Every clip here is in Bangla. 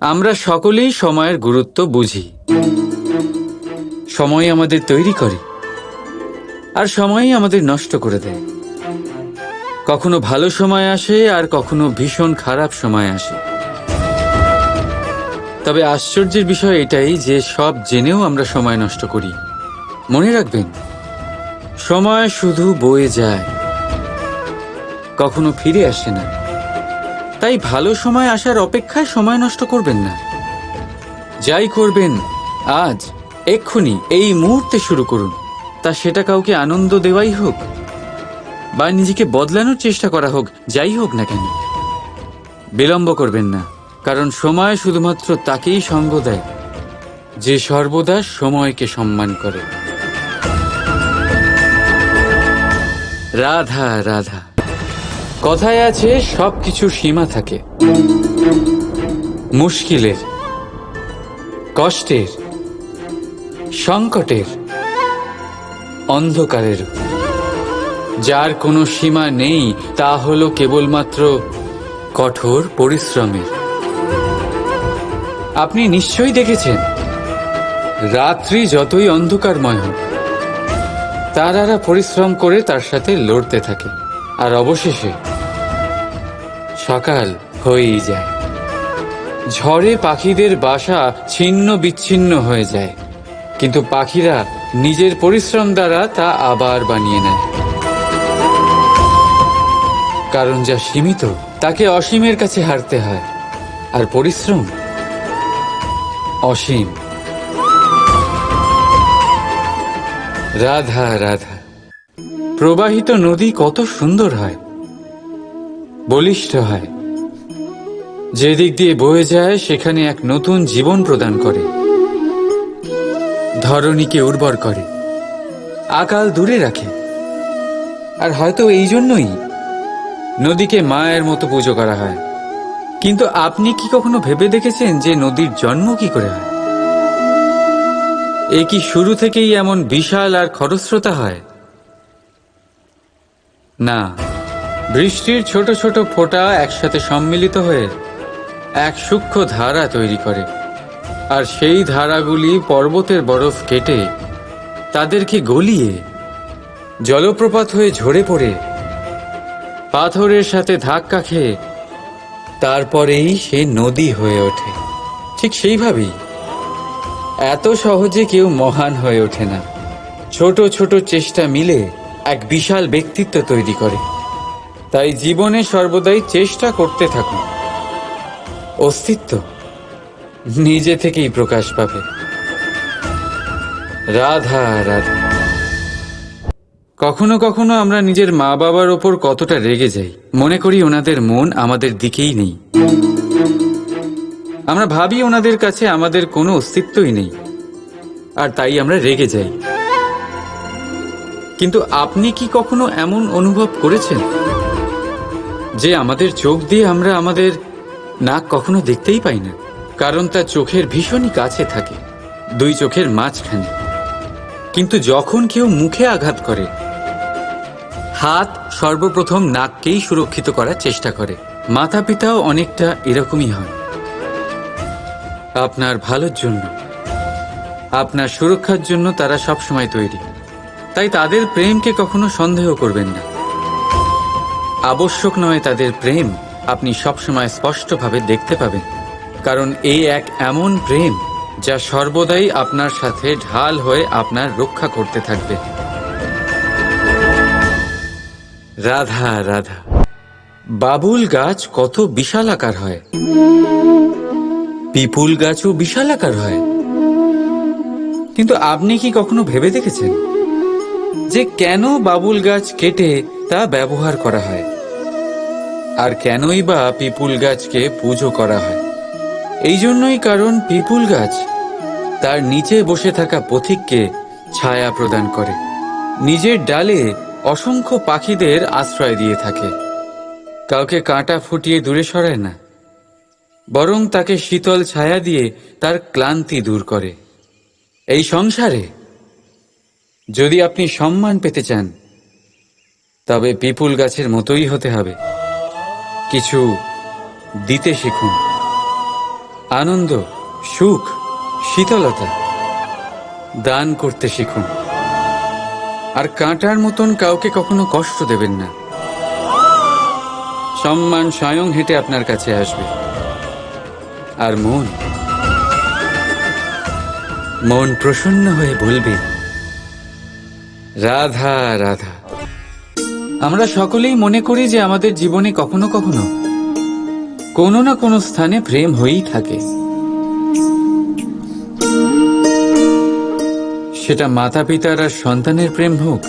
আমরা সকলেই সময়ের গুরুত্ব বুঝি। সময় আমাদের তৈরি করে আর সময়ই আমাদের নষ্ট করে দেয়। কখনো ভালো সময় আসে আর কখনো ভীষণ খারাপ সময় আসে। তবে আশ্চর্যের বিষয় এটাই যে সব জেনেও আমরা সময় নষ্ট করি। মনে রাখবেন, সময় শুধু বয়ে যায়, কখনো ফিরে আসে না। তাই ভালো সময় আসার অপেক্ষায় সময় নষ্ট করবেন না। যাই করবেন, আজ এক্ষুনি এই মুহূর্তে শুরু করুন। তা সেটা কাউকে আনন্দ দেওয়াই হোক, বা নিজেকে বদলানোর চেষ্টা করা হোক, যাই হোক না কেন। বিলম্ব করবেন না, কারণ সময় শুধুমাত্র তাকেই সঙ্গ দেয়, যে সর্বদা সময়কে সম্মান করে। রাধা রাধা। কথায় আছে সব কিছু সীমা থাকে। মুশকিলের, কষ্টের, সংকটের, অন্ধকারের। যার কোনো সীমা নেই, তা হলো কেবলমাত্র কঠোর পরিশ্রমের। আপনি নিশ্চয়ই দেখেছেন, রাত্রি যতই অন্ধকারময় হোক তারারা পরিশ্রম করে তার সাথে লড়তে থাকে। আর অবশেষে সকাল হয়েই যায়। ঝড়ে পাখিদের বাসা ছিন্ন বিচ্ছিন্ন হয়ে যায়। কিন্তু পাখিরা নিজের পরিশ্রম দ্বারা তা আবার বানিয়ে নেয়। কারণ যা সীমিত, তাকে অসীমের কাছে হারতে হয়। আর পরিশ্রম অসীম। রাধা রাধা। প্রবাহিত নদী কত সুন্দর হয়। বলিষ্ঠ হয়। যেদিক দিয়ে বয়ে যায়, সেখানে এক নতুন জীবন প্রদান করে। ধরণীকে উর্বর করে। আকাল দূরে রাখে। আর হয়তো এই জন্যই নদীকে মায়ের মতো পুজো করা হয়। কিন্তু আপনি কি কখনো ভেবে দেখেছেন যে নদীর জন্ম কি করে হয়? এ কি শুরু থেকেই এমন বিশাল আর খরস্রোতা হয়? না। বৃষ্টির ছোট ছোট ফোঁটা একসাথে সম্মিলিত হয়ে এক সূক্ষ্ম ধারা তৈরি করে। আর সেই ধারাগুলি পর্বতের বরফ কেটে তাদেরকে গলিয়ে জলপ্রপাত হয়ে ঝরে পড়ে পাথরের সাথে ধাক্কা খেয়ে তারপরেই সে নদী হয়ে ওঠে। ঠিক সেইভাবেই এত সহজে কেউ মহান হয়ে ওঠে না। ছোট ছোট চেষ্টা মিলে এক বিশাল ব্যক্তিত্ব তৈরি করে। তাই জীবনে সর্বদাই চেষ্টা করতে থাকুন অস্তিত্ব নিজে থেকেই প্রকাশ পাবে। রাধা রাধা। কখনো কখনো আমরা নিজের মা বাবার ওপর কতটা রেগে যাই। মনে করি ওনাদের মন আমাদের দিকেই নেই। আমরা ভাবি ওনাদের কাছে আমাদের কোনো অস্তিত্বই নেই। আর তাই আমরা রেগে যাই। কিন্তু আপনি কি কখনো এমন অনুভব করেছেন? যে আমাদের চোখ দিয়ে আমরা আমাদের নাক কখনো দেখতেই পাই না, কারণ তা চোখের ভীষণই কাছে থাকে, দুই চোখের মাঝখানে। কিন্তু যখন কেউ মুখে আঘাত করে, হাত সর্বপ্রথম নাককেই সুরক্ষিত করার চেষ্টা করে। মাতা পিতাও অনেকটা এরকমই হয়। আপনার ভালোর জন্য, আপনার সুরক্ষার জন্য তারা সবসময় তৈরি। তাই তাদের প্রেমকে কখনো সন্দেহ করবেন না। আবশ্যক নয় তাদের প্রেম, আপনি সবসময় স্পষ্টভাবে দেখতে পাবেন। কারণ এই এক এমন প্রেম, যা সর্বদাই আপনার সাথে ঢাল হয়ে আপনার রক্ষা করতে থাকবে। রাধা রাধা, বাবুল গাছ কত বিশাল আকার হয়। পিপুল গাছও বিশাল আকার হয়। কিন্তু আপনি কি কখনো ভেবে দেখেছেন যে কেন বাবুল গাছ কেটে তা ব্যবহার করা হয়? আর কেনই বা পিপুল গাছকে পুজো করা হয়? এই জন্যই কারণ পিপুল গাছ তার নিচে বসে থাকা পথিককে ছায়া প্রদান করে। নিজের ডালে অসংখ্য পাখিদের আশ্রয় দিয়ে থাকে। কাউকে কাঁটা ফুটিয়ে দূরে সরায় না। বরং তাকে শীতল ছায়া দিয়ে তার ক্লান্তি দূর করে। এই সংসারে যদি আপনি সম্মান পেতে চান, তবে পিপুল গাছের মতোই হতে হবে। কিছু দিতে শিখুন। আনন্দ, সুখ, শীতলতা দান করতে শিখুন। আর কাঁটার মতন কাউকে কখনো কষ্ট দেবেন না। সম্মান স্বয়ং হেঁটে আপনার কাছে আসবে। আর মন মন প্রসন্ন হয়ে বলবে, রাধা রাধা। আমরা সকলেই মনে করি যে আমাদের জীবনে কখনো কখনো কোনো না কোনো স্থানে প্রেম হয়েই থাকে। সেটা মাতা পিতার আর সন্তানের প্রেম হোক,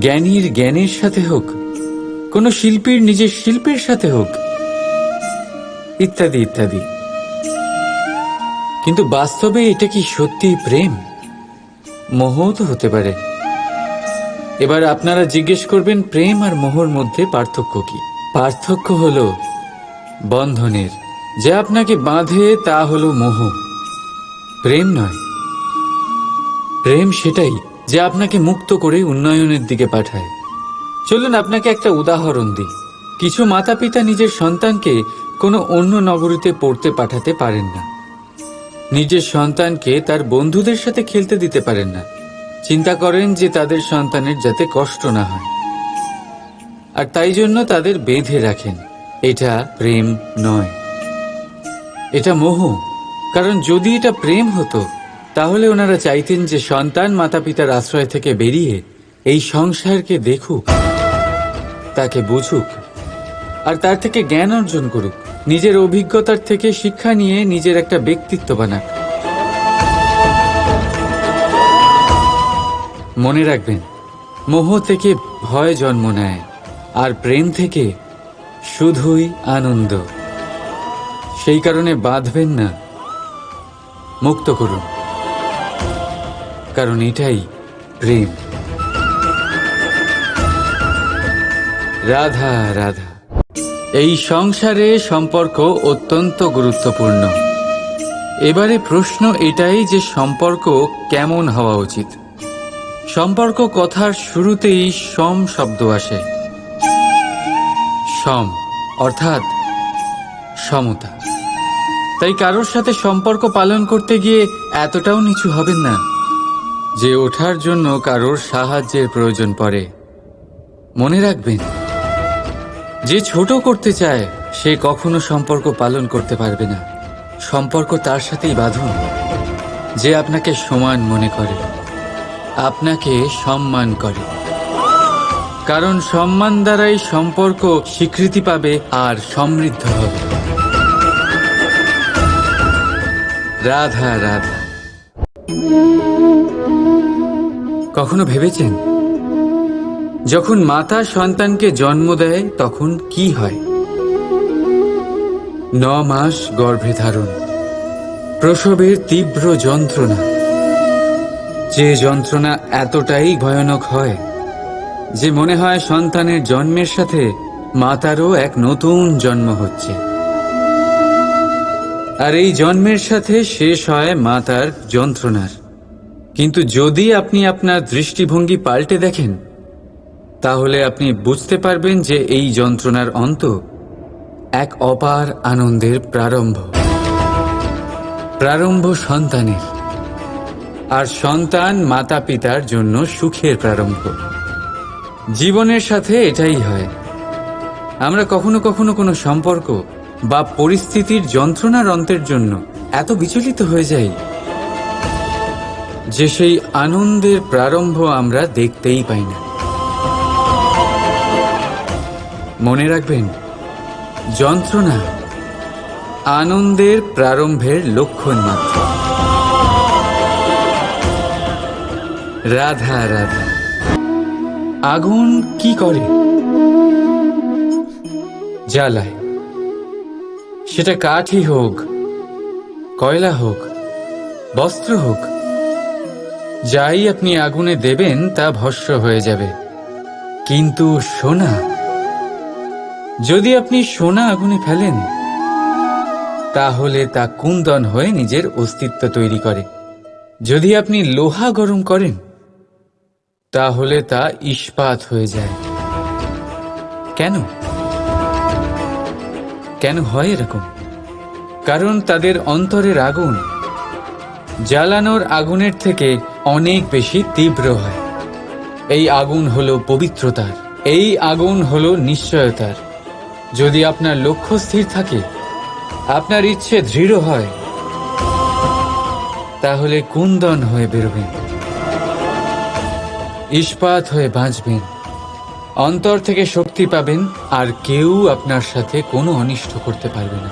জ্ঞানীর জ্ঞানের সাথে হোক, কোনো শিল্পীর নিজের শিল্পের সাথে হোক, ইত্যাদি ইত্যাদি। কিন্তু বাস্তবে এটা কি সত্যি প্রেম? মোহ হতে পারে। এবার আপনারা জিজ্ঞেস করবেন প্রেম আর মোহর মধ্যে পার্থক্য কি? পার্থক্য হলো বন্ধনের। যে আপনাকে বাঁধে তা হলো মোহ। প্রেম নয়। প্রেম সেটাই যে আপনাকে মুক্ত করে উন্নয়নের দিকে পাঠায়। চলুন আপনাকে একটা উদাহরণ দিই। কিছু মাতা পিতা নিজের সন্তানকে কোনো অন্য নগরীতে পড়তে পাঠাতে পারেন না। নিজের সন্তানকে তার বন্ধুদের সাথে খেলতে দিতে পারেন না। চিন্তা করেন যে তাদের সন্তানের যাতে কষ্ট না হয়। আর তাই জন্য তাদের বেঁধে রাখেন। এটা প্রেম নয়। এটা মোহ। কারণ যদি এটা প্রেম হতো, তাহলে ওনারা চাইতেন যে সন্তান মাতা পিতার আশ্রয় থেকে বেরিয়ে এই সংসারকে দেখুক, তাকে বুঝুক, আর তার থেকে জ্ঞান অর্জন করুক। নিজের অভিজ্ঞতার থেকে শিক্ষা নিয়ে নিজের একটা ব্যক্তিত্ব বানাক। মনে রাখবেন, মোহ থেকে ভয় জন্ম নেয়, আর প্রেম থেকে শুধুই আনন্দ। সেই কারণে বাঁধবেন না, মুক্ত করুন। কারণ এটাই প্রেম। রাধা রাধা। এই সংসারে সম্পর্ক অত্যন্ত গুরুত্বপূর্ণ। এবারে প্রশ্ন এটাই যে সম্পর্ক কেমন হওয়া উচিত? সম্পর্ক কথার শুরুতেই সম শব্দ আসে। সম, অর্থাৎ সমতা। তাই কারোর সাথে সম্পর্ক পালন করতে গিয়ে এতটাও নিচু হবেন না যে ওঠার জন্য কারোর সাহায্যের প্রয়োজন পড়ে। মনে রাখবেন, যে ছোট করতে চায়, সে কখনো সম্পর্ক পালন করতে পারবে না। সম্পর্ক তার সাথেই বাঁধুন, যে আপনাকে সমান মনে করে। আপনাকে সম্মান করে। কারণ সম্মান দ্বারাই সম্পর্ক স্বীকৃতি পাবে আর সমৃদ্ধ হবে। রাধা রাধা। কখনো ভেবেছেন? যখন মাতা সন্তানকে জন্ম দেয়, তখন কি হয়? ন মাস গর্ভে ধারণ। প্রসবের তীব্র যন্ত্রণা। যে যন্ত্রণা এতটাই ভয়ানক হয় যে মনে হয় সন্তানের জন্মের সাথে মাতারও এক নতুন জন্ম হচ্ছে। আর এই জন্মের সাথে শেষ হয় মাতার যন্ত্রণার। কিন্তু যদি আপনি আপনার দৃষ্টিভঙ্গি পাল্টে দেখেন, তাহলে আপনি বুঝতে পারবেন যে এই যন্ত্রণার অন্ত এক অপার আনন্দের প্রারম্ভ। প্রারম্ভ সন্তানের। আর সন্তান মাতা পিতার জন্য সুখের প্রারম্ভ। জীবনের সাথে এটাই হয়। আমরা কখনো কখনো কোনো সম্পর্ক বা পরিস্থিতির যন্ত্রণার অন্তের জন্য এত বিচলিত হয়ে যাই যে সেই আনন্দের প্রারম্ভ আমরা দেখতেই পাই না। মনে রাখবেন, যন্ত্রণা আনন্দের প্রারম্ভের লক্ষণ মাত্র। রাধা রাধা। আগুন কি করে? জ্বালায়। সেটা কাঠই হোক, কয়লা হোক, বস্ত্র হোক, যাই আপনি আগুনে দেবেন, তা ভস্য হয়ে যাবে। কিন্তু সোনা, যদি আপনি সোনা আগুনে ফেলেন, তাহলে তা কুন্দন হয়ে নিজের অস্তিত্ব তৈরি করে। যদি আপনি লোহা গরম করেন তাহলে তা ইস্পাত হয়ে যায়। কেন? কেন হয় এরকম? কারণ তাদের অন্তরের আগুন জ্বালানোর আগুনের থেকে অনেক বেশি তীব্র হয়। এই আগুন হলো পবিত্রতার। এই আগুন হলো নিশ্চয়তার। যদি আপনার লক্ষ্য স্থির থাকে, আপনার ইচ্ছে দৃঢ় হয়, তাহলে কুন্দন হয়ে বেরোবেন ইস্পাত হয়ে বাঁচবেন। অন্তর থেকে শক্তি পাবেন, আর কেউ আপনার সাথে কোনো অনিষ্ট করতে পারবে না।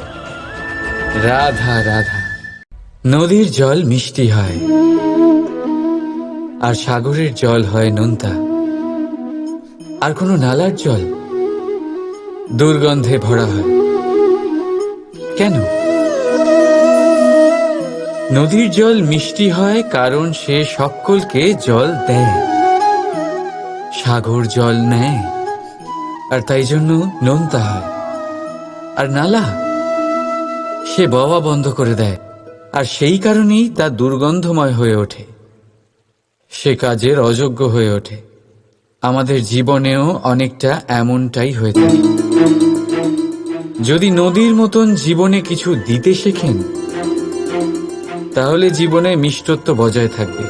রাধা রাধা। নদীর জল মিষ্টি হয়, আর সাগরের জল হয় নোনতা। আর কোনো নালার জল দুর্গন্ধে ভরা হয়। কেন? নদীর জল মিষ্টি হয় কারণ সে সকলকে জল দেয়। সাগর জল নেয়, আর তাই জন্য নোনতা হয়। আর নালা, সে বাবা বন্ধ করে দেয়, আর সেই কারণেই তা দুর্গন্ধময় হয়ে ওঠে। সে কাজের অযোগ্য হয়ে ওঠে। আমাদের জীবনেও অনেকটা এমনটাই হয়ে থাকে। যদি নদীর মতন জীবনে কিছু দিতে শেখেন, তাহলে জীবনে মিষ্টত্ব বজায় থাকবে।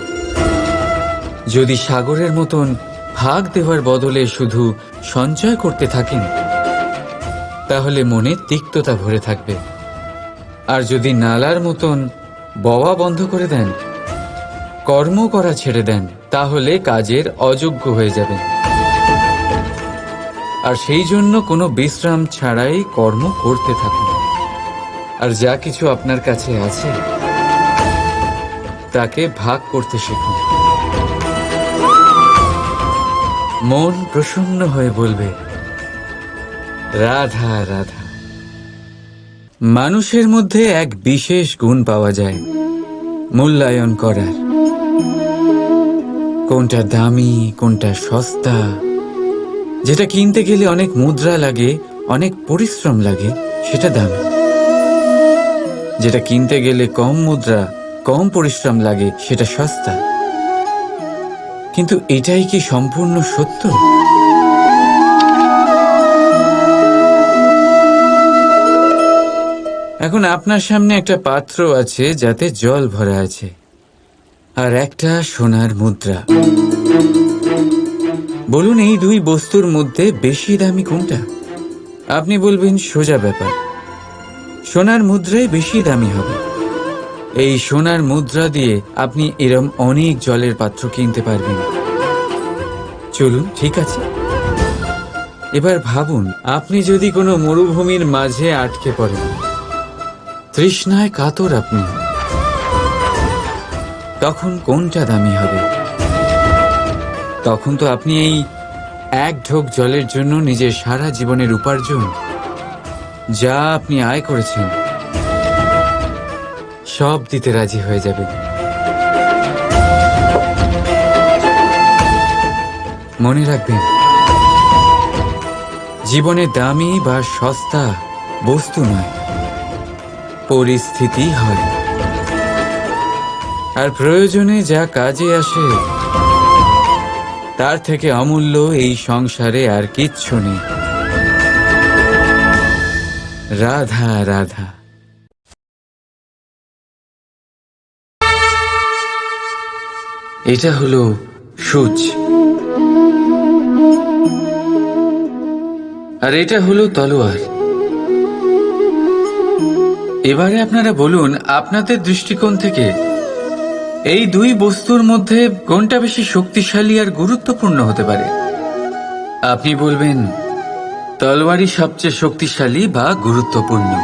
যদি সাগরের মতন ভাগ দেওয়ার বদলে শুধু সঞ্চয় করতে থাকেন। তাহলে মনে তিক্ততা ভরে থাকবে। আর যদি নালার মতন বওয়া বন্ধ করে দেন, কর্ম করা ছেড়ে দেন, তাহলে কাজের অযোগ্য হয়ে যাবেন। আর সেই জন্য কোনো বিশ্রাম ছাড়াই কর্ম করতে থাকুন। আর যা কিছু আপনার কাছে আছে, তাকে ভাগ করতে শিখুন। মন প্রসন্ন হয়ে বলবে, রাধা রাধা। মানুষের মধ্যে এক বিশেষ গুণ পাওয়া যায়, মূল্যায়ন করার। কোনটা দামি, কোনটা সস্তা, যেটা কিনতে গেলে অনেক মুদ্রা লাগে, অনেক পরিশ্রম লাগে, সেটা দামি। যেটা কিনতে গেলে কম মুদ্রা, কম পরিশ্রম লাগে, সেটা সস্তা। কিন্তু এটাই কি সম্পূর্ণ সত্য? এখন আপনার সামনে একটা পাত্র আছে যাতে জল ভরা আছে, আর একটা সোনার মুদ্রা। বলুন, এই দুই বস্তুর মধ্যে বেশি দামি কোনটা? আপনি বলবেন সোজা ব্যাপার। সোনার মুদ্রাই বেশি দামি হবে। এই সোনার মুদ্রা দিয়ে আপনি এরম অনেক জলের পাত্র কিনতে পারবেন। চলুন, ঠিক আছে। এবার ভাবুন, আপনি যদি কোনো মরুভূমির মাঝে আটকে পড়েন, তৃষ্ণায় কাতর আপনি। তখন কোনটা দামি হবে? তখন তো আপনি এই এক ঢোক জলের জন্য নিজের সারা জীবনের উপার্জন, যা আপনি আয় করেছেন। সব দিতে রাজি হয়ে যাবে। মনে রাখবেন, জীবনে দামি বা সস্তা বস্তু নয়, পরিস্থিতি হয়। আর প্রয়োজনে যা কাজে আসে, তার থেকে অমূল্য এই সংসারে আর কিচ্ছু নেই। রাধা রাধা। এটা হলো সূচ। আর এটা হলো তলোয়ার। এবারে আপনারা বলুন, আপনাদের দৃষ্টিকোণ থেকে এই দুই বস্তুর মধ্যে কোনটা বেশি শক্তিশালী আর গুরুত্বপূর্ণ হতে পারে? আপনি বলবেন, তলোয়ারই সবচেয়ে শক্তিশালী বা গুরুত্বপূর্ণ।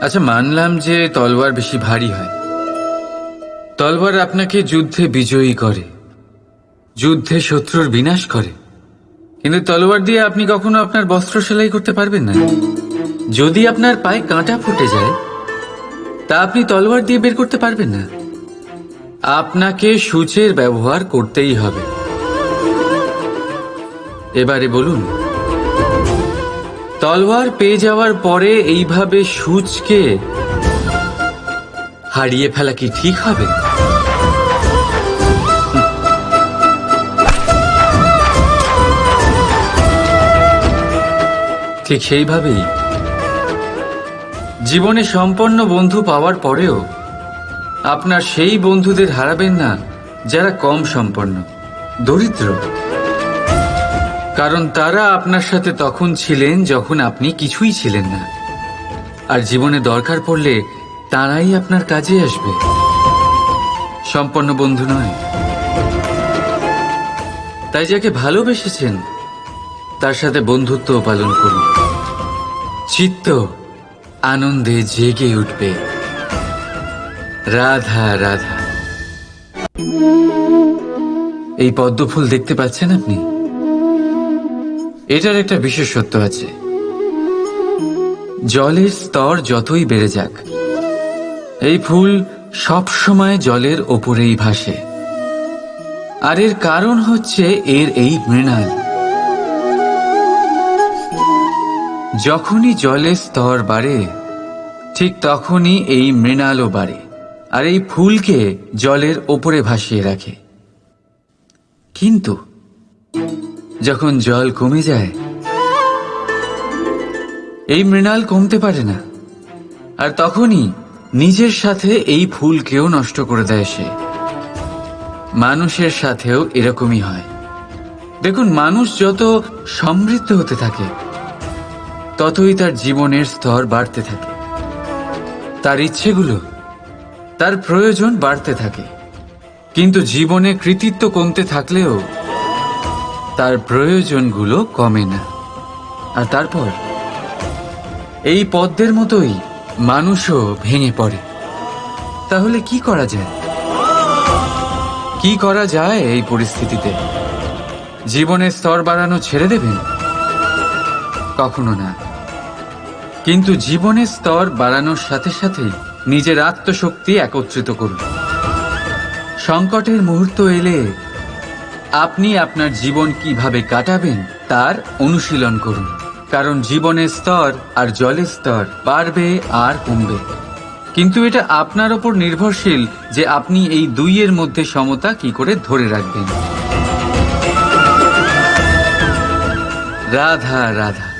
আচ্ছা মানলাম যে তলোয়ার বেশি ভারী হয়। তলোয়ার আপনাকে যুদ্ধে বিজয়ী করে। যুদ্ধে শত্রুর বিনাশ করে। কিন্তু তলোয়ার দিয়ে আপনি কখনো আপনার বস্ত্র সেলাই করতে পারবেন না। যদি আপনার পায়ে কাঁটা ফুটে যায়, তা আপনি তলোয়ার দিয়ে বের করতে পারবেন না। আপনাকে সূচের ব্যবহার করতেই হবে। এবারে বলুন তলোয়ার পেয়ে যাওয়ার পরে এইভাবে সূচকে হারিয়ে ফেলা কি ঠিক হবে? ঠিক সেইভাবেই জীবনে সম্পন্ন বন্ধু পাওয়ার পরেও আপনার সেই বন্ধুদের হারাবেন না যারা কম সম্পন্ন, দরিদ্র। কারণ তারা আপনার সাথে তখন ছিলেন যখন আপনি কিছুই ছিলেন না। আর জীবনে দরকার পড়লে তারাই আপনার কাজে আসবে। সম্পন্ন বন্ধু নয়। তাই যাকে ভালোবেসেছেন, তার সাথে বন্ধুত্ব পালন করুন। চিত্ত আনন্দে জেগে উঠবে। রাধা রাধা। এই পদ্ম ফুল দেখতে পাচ্ছেন আপনি? এটার একটা বিশেষত্ব আছে। জলের স্তর যতই বেড়ে যাক এই ফুল সব সময় জলের ওপরেই ভাসে। আর এর কারণ হচ্ছে এর এই মৃণাল। যখনই জলের স্তর বাড়ে, ঠিক তখনই এই মৃণালও বাড়ে, আর এই ফুলকে জলের ওপরে ভাসিয়ে রাখে। কিন্তু যখন জল কমে যায়, এই মৃণাল কমতে পারে না, আর তখনই নিজের সাথে এই ফুলকেও নষ্ট করে দেয় সে। মানুষের সাথেও এরকমই হয়। দেখুন, মানুষ যত সমৃদ্ধ হতে থাকে, ততই তার জীবনের স্তর বাড়তে থাকে। তার ইচ্ছেগুলো, তার প্রয়োজন বাড়তে থাকে। কিন্তু জীবনে কৃতিত্ব কমতে থাকলেও তার প্রয়োজনগুলো কমে না। আর তারপর? এই পদ্মের মতোই মানুষও ভেঙে পড়ে। তাহলে কি করা যায়? কি করা যায় এই পরিস্থিতিতে? জীবনের স্তর বাড়ানো ছেড়ে দেবেন? কখনো না। কিন্তু জীবনের স্তর বাড়ানোর সাথে সাথে নিজের আত্মশক্তি একত্রিত করুন। সংকটের মুহূর্ত এলে আপনি আপনার জীবন কীভাবে কাটাবেন তার অনুশীলন করুন। কারণ জীবনের স্তর আর জলের স্তর বাড়বে আর কমবে। কিন্তু এটা আপনার ওপর নির্ভরশীল যে আপনি এই দুইয়ের মধ্যে সমতা কি করে ধরে রাখবেন। রাধা রাধা।